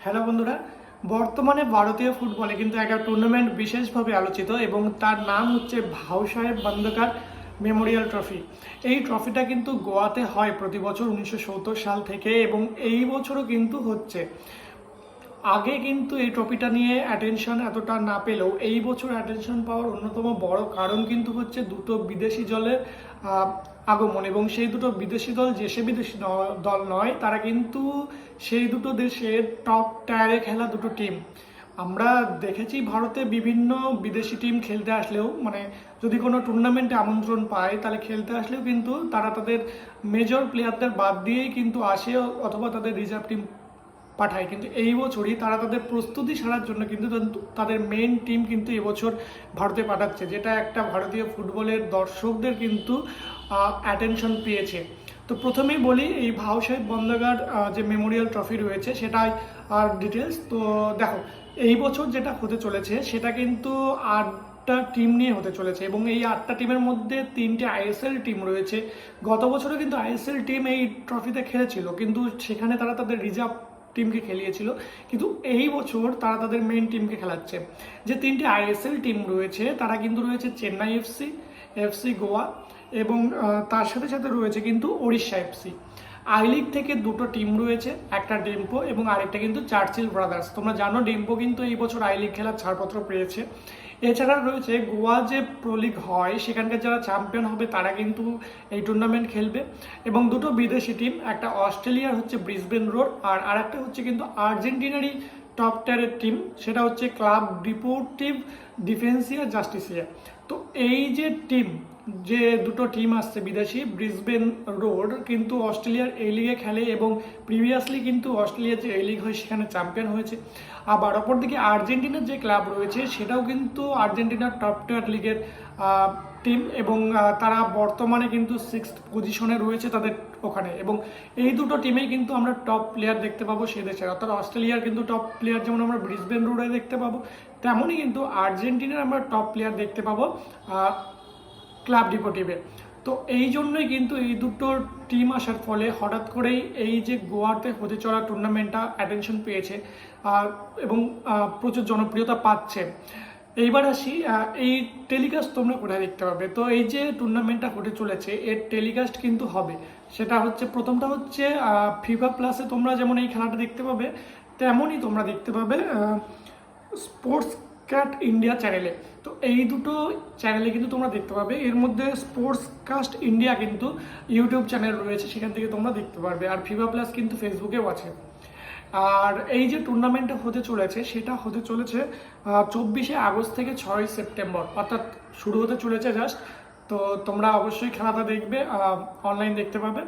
Hello বন্ধুরা বর্তমানে ভারতীয় ফুটবলে কিন্তু একটা টুর্নামেন্ট বিশেষভাবে আলোচিত এবং তার নাম হচ্ছে ভাউ সাহেব বান্দকার মেমোরিয়াল ট্রফি। এই ট্রফিটা কিন্তু গোয়াতে হয় প্রতি বছর উনিশশো সত্তর সাল থেকে এবং এই বছরও কিন্তু হচ্ছে। আগে কিন্তু এই ট্রফিটা নিয়ে অ্যাটেনশন এতটা না পেলেও এই বছর অ্যাটেনশন পাওয়ার অন্যতম বড় কারণ কিন্তু হচ্ছে দুটো বিদেশি আহ, আগমন এবং সেই দুটো বিদেশি দল যে সে বিদেশি দল নয়, তারা কিন্তু সেই দুটো দেশের টপ টায়ারে খেলা দুটো টিম আমরা দেখেছি ভারতে বিভিন্ন বিদেশি টিম খেলতে আসলেও মানে যদি কোনো টুর্নামেন্টে আমন্ত্রণ পায়, তাহলে খেলতে আসলেও কিন্তু তারা তাদের মেজর প্লেয়ারদের বাদ দিয়েই কিন্তু আসে অথবা তাদের রিজার্ভ টিম পাঠায়। কিন্তু এই বছরই তারা তাদের প্রস্তুতি সারার জন্য কিন্তু তাদের- মেন টিম কিন্তু এবছর ভারতে পাঠাচ্ছে, যেটা একটা ভারতীয় ফুটবলের দর্শকদের কিন্তু অ্যাটেনশন পেয়েছে। তো প্রথমেই বলি, এই ভাও সাহেব বন্দাগার যে মেমোরিয়াল ট্রফি রয়েছে, সেটাই আর ডিটেলস তো দেখো, এই বছর যেটা হতে চলেছে, সেটা কিন্তু আটটা টিম নিয়ে হতে চলেছে এবং এই আটটা টিমের মধ্যে তিনটে আইএসএল টিম রয়েছে। গত বছরও কিন্তু আইএসএল টিম এই ট্রফিতে খেলেছিল, কিন্তু সেখানে তারা তাদের রিজার্ভ টিমকে খেলিয়েছিল। কিন্তু এই বছর তারা তাদের মেন টিমকে খেলাচ্ছে। যে তিনটি আইএসএল টিম রয়েছে, তারা কিন্তু রয়েছে চেন্নাই এফসি এফসি গোয়া এবং তার সাথে সাথে রয়েছে কিন্তু ওড়িশা এফসি আই লিগ থেকে দুটো টিম রয়েছে, একটা ডেম্পো এবং আরেকটা কিন্তু চার্চিল ব্রাদার্স। তোমরা জানো ডেম্পো কিন্তু এই বছর আই লিগ খেলার ছাড়পত্র পেয়েছে। এছাড়া রয়েছে গোয়া যে প্রো লিগ হয়, সেখানকার যারা চ্যাম্পিয়ন হবে তারা কিন্তু এই টুর্নামেন্ট খেলবে। এবং দুটো বিদেশি টিম একটা অস্ট্রেলিয়ার হচ্ছে ব্রিসবেন রোড, আর আরেকটা হচ্ছে কিন্তু আর্জেন্টিনারই টপ টায়ারের টিম সেটা হচ্ছে ক্লাব ডিপোর্টিভ ডিফেন্সিয়া জাস্টিসিয়া। তো এই যে টিম যে দুটো টিম আসছে, বিদেশি ব্রিসবেন রোড কিন্তু অস্ট্রেলিয়ার এই লিগে খেলে এবং প্রিভিয়াসলি কিন্তু অস্ট্রেলিয়ার যে এই লিগ হয়, সেখানে চ্যাম্পিয়ন হয়েছে। আবার অপরদিকে আর্জেন্টিনার যে ক্লাব রয়েছে, সেটাও কিন্তু আর্জেন্টিনার টপ টিয়ার লিগের টিম এবং তারা বর্তমানে কিন্তু সিক্সথ পজিশনে রয়েছে তাদের ওখানে। এবং এই দুটো টিমেই কিন্তু আমরা টপ প্লেয়ার দেখতে পাবো সে দেশের। অর্থাৎ অস্ট্রেলিয়ার কিন্তু টপ প্লেয়ার যেমন আমরা ব্রিসবেন রোডে দেখতে পাবো, তেমনই কিন্তু আর্জেন্টিনার আমরা টপ প্লেয়ার দেখতে পাবো ক্লাব ডিপোটিভে তো এই জন্যই কিন্তু এই দুটো টিম আসার ফলে হঠাৎ করেই এই যে গোয়াতে হতে চলা টুর্নামেন্টটা অ্যাটেনশন পেয়েছে এবং প্রচুর জনপ্রিয়তা পাচ্ছে। এইবার আসি এই টেলিকাস্ট তোমরা কোথায় দেখতে পাবে? তো এই যে টুর্নামেন্টটা হতে চলেছে, এর টেলিকাস্ট কিন্তু হবে। সেটা হচ্ছে, প্রথমটা হচ্ছে ফিফা প্লাসে তোমরা যেমন এই খেলাটা দেখতে পাবে, তেমনই তোমরা দেখতে পাবে স্পোর্টস ক্যাট ইন্ডিয়া চ্যানেলে এই দুটো চ্যানেলে কিন্তু তোমরা দেখতে পাবে। এর মধ্যে স্পোর্টস কাস্ট ইন্ডিয়া কিন্তু ইউটিউব চ্যানেল রয়েছে, সেখান থেকে তোমরা দেখতে পারবে। আর ফিভা প্লাস কিন্তু ফেসবুকেও আছে। আর এই যে টুর্নামেন্টটা হতে চলেছে, সেটা হতে চলেছে চব্বিশে আগস্ট থেকে ছয় সেপ্টেম্বর। অর্থাৎ শুরু হতে চলেছে জাস্ট তো তোমরা অবশ্যই খেলাটা দেখবে অনলাইন দেখতে পাবে।